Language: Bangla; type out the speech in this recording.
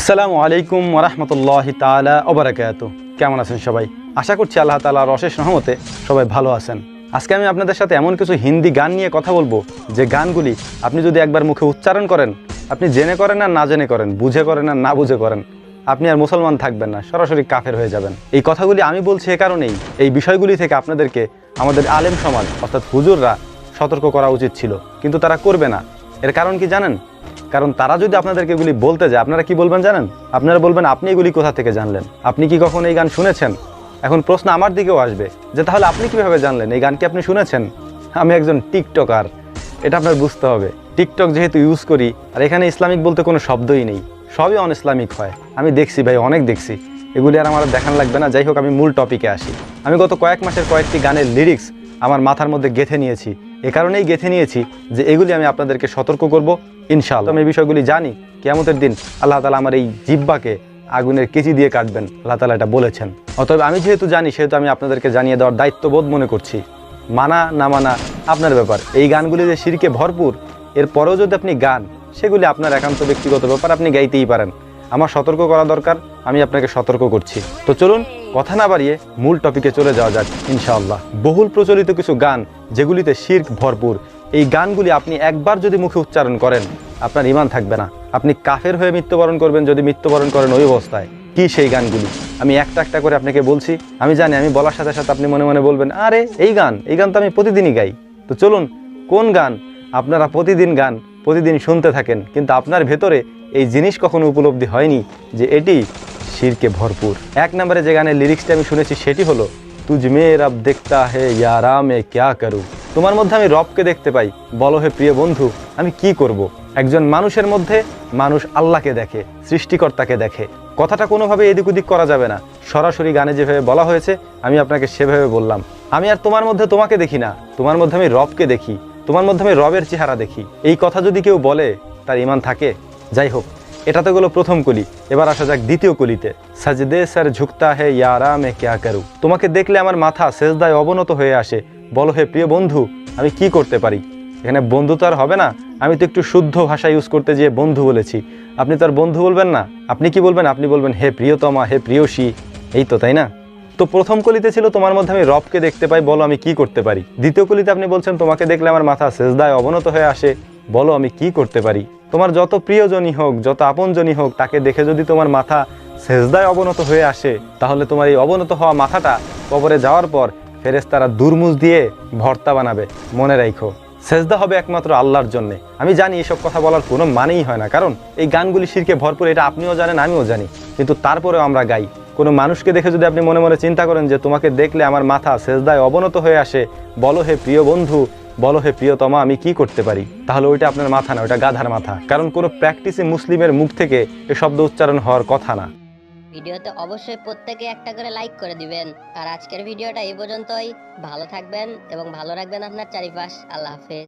আসসালামু আলাইকুম ওরহমতুল্লাহ তালা ওবরাকাত কেমন আছেন সবাই? আশা করছি আল্লাহ তালার অশেষ রহমতে সবাই ভালো আছেন। আজকে আমি আপনাদের সাথে এমন কিছু হিন্দি গান নিয়ে কথা বলব, যে গানগুলি আপনি যদি একবার মুখে উচ্চারণ করেন, আপনি জেনে করেন আর না জেনে করেন, বুঝে করেন আর না বুঝে করেন, আপনি আর মুসলমান থাকবেন না, সরাসরি কাফের হয়ে যাবেন। এই কথাগুলি আমি বলছি এ কারণেই, এই বিষয়গুলি থেকে আপনাদেরকে আমাদের আলেম সমাজ, অর্থাৎ হুজুররা সতর্ক করা উচিত ছিল, কিন্তু তারা করবে না। এর কারণ কি জানেন? কারণ তারা যদি আপনাদেরকে এগুলি বলতে যায়, আপনারা কি বলবেন জানেন? আপনারা বলবেন, আপনি এগুলি কোথা থেকে জানলেন? আপনি কি কখনো এই গান শুনেছেন? এখন প্রশ্ন আমার দিকেও আসবে যে, তাহলে আপনি কীভাবে জানলেন? এই গান কি আপনি শুনেছেন? আমি একজন টিকটকার, এটা আপনার বুঝতে হবে। টিকটক যেহেতু ইউজ করি, আর এখানে ইসলামিক বলতে কোনো শব্দই নেই, সবই অন ইসলামিক হয়। আমি দেখছি ভাই, অনেক দেখছি। এগুলি আর আমার দেখান লাগবে না। যাই হোক, আমি মূল টপিকে আসি। আমি গত কয়েক মাসের কয়েকটি গানের লিরিক্স আমার মাথার মধ্যে গেঁথে নিয়েছি। এ কারণেই গেঁথে নিয়েছি যে, এগুলি আমি আপনাদেরকে সতর্ক করব। ইনশাআল্লাহ। আমি এই বিষয়গুলি জানি, কেয়ামতের দিন আল্লাহ তালা আমার এই জিব্বাকে আগুনের কেচি দিয়ে কাটবেন, আল্লাহ তালা এটা বলেছেন। অতএব আমি যেহেতু জানি, সেহেতু আমি আপনাদেরকে জানিয়ে দেওয়ার দায়িত্ববোধ মনে করছি। মানা না মানা আপনার ব্যাপার। এই গানগুলি যে সিরকে ভরপুর, এরপরেও যদি আপনি গান, সেগুলি আপনার একান্ত ব্যক্তিগত ব্যাপার, আপনি গাইতেই পারেন। আমার সতর্ক করা দরকার, আমি আপনাকে সতর্ক করছি। তো চলুন, কথা না বাড়িয়ে মূল টপিকে চলে যাওয়া যাক, ইনশাআল্লাহ। বহুল প্রচলিত কিছু গান, যেগুলিতে শির্ক ভরপুর এই গানগুলি আপনি একবার যদি মুখে উচ্চারণ করেন, আপনার ইমান থাকবে না। আপনি কাফের হয়ে মৃত্যুবরণ করবেন যদি মৃত্যুবরণ করেন ওই অবস্থায়। কি সেই গানগুলি? আমি একটা একটা করে আপনাকে বলছি। আমি জানি, আমি বলার সাথে সাথে আপনি মনে মনে বলবেন, আরে, এই গান এই গান তো আমি প্রতিদিনই গাই। তো চলুন, কোন গান? আপনারা প্রতিদিন গান, প্রতিদিন শুনতে থাকেন, কিন্তু আপনার ভেতরে এই জিনিস কখনো উপলব্ধি হয়নি যে এটি শিরকে ভরপুর। এক নম্বরে যে গানের লিরিক্সটা আমি শুনেছি, সেটি হলো তুজ মে রব দেখতা হে, ইয়ারা মে ক্যা করু? তোমার মধ্যে আমি রবকে দেখতে পাই। বলো হে প্রিয় বন্ধু, আমি কি করব। একজন মানুষের মধ্যে মানুষ আল্লাহকে দেখে, সৃষ্টিকর্তাকে দেখে। কথাটা কোনোভাবে এদিক ওদিক করা যাবে না। সরাসরি গানে যেভাবে বলা হয়েছে, আমি আপনাকে সেভাবে বললাম। আমি আর তোমার মধ্যে তোমাকে দেখি না। তোমার মধ্যে আমি রবকে দেখি। তোমার মধ্যে আমি রবের চেহারা দেখি। এই কথা যদি কেউ বলে, তার ইমান থাকে। যাই হোক, এটা তো গেলো প্রথম কলি। এবার আসা যাক দ্বিতীয় কলিতে। সাজদে স্যার ঝুঁকতা হে, ইয়ারা মে ক্যা করু? তোমাকে দেখলে আমার মাথা সেজদায় অবনত হয়ে আসে। বলো হে প্রিয় বন্ধু, আমি কি করতে পারি? এখানে বন্ধু তো আর হবে না। আমি তো একটু শুদ্ধ ভাষা ইউজ করতে গিয়ে বন্ধু বলেছি। আপনি তো আর বন্ধু বলবেন না। আপনি কি বলবেন? আপনি বলবেন, হে প্রিয়তমা, হে প্রিয়সী। এই তো, তাই না? তো প্রথম কলিতে ছিল তোমার মধ্যে আমি রবকে দেখতে পাই। বলো, আমি কি করতে পারি? দ্বিতীয় কলিতে আপনি বলছেন, তোমাকে দেখলে আমার মাথা সেজদায় অবনত হয়ে আসে। বলো, আমি কি করতে পারি? তোমার যত প্রিয়জনই হোক, যত আপনজনই হোক, তাকে দেখে যদি তোমার মাথা সেজদায় অবনত হয়ে আসে, তাহলে তোমার এই অবনত হওয়া মাথাটা কবরে যাওয়ার পর ফেরেস্তারা দুর্মুজ দিয়ে ভর্তা বানাবে, মনে রাখো সেজদা হবে একমাত্র আল্লাহর জন্য। আমি জানি এসব কথা বলার কোনো মানেই হয় না, কারণ এই গানগুলি শিরকে ভরপুর, এটা আপনিও জানেন, আমিও জানি। কিন্তু তারপরেও আমরা গাই। কোনো মানুষকে দেখে যদি আপনি মনে মনে চিন্তা করেন যে তোমাকে দেখলে আমার মাথা সেজদায় অবনত হয়ে আসে, বলো হে প্রিয় বন্ধু, বলো হে প্রিয়তমা, আমি কি করতে পারি? তাহলে ওইটা আপনার মাথা না, ওইটা গাধার মাথা। কারণ কোনো প্র্যাকটিসে মুসলিমের মুখ থেকে এ শব্দ উচ্চারণ হওয়ার কথা না। ভিডিওতে অবশ্যই প্রত্যেকে একটা করে লাইক করে দিবেন। আর আজকের ভিডিওটা এই পর্যন্তই। ভালো থাকবেন এবং ভালো রাখবেন আপনার চারিপাশ। আল্লাহ হাফেজ।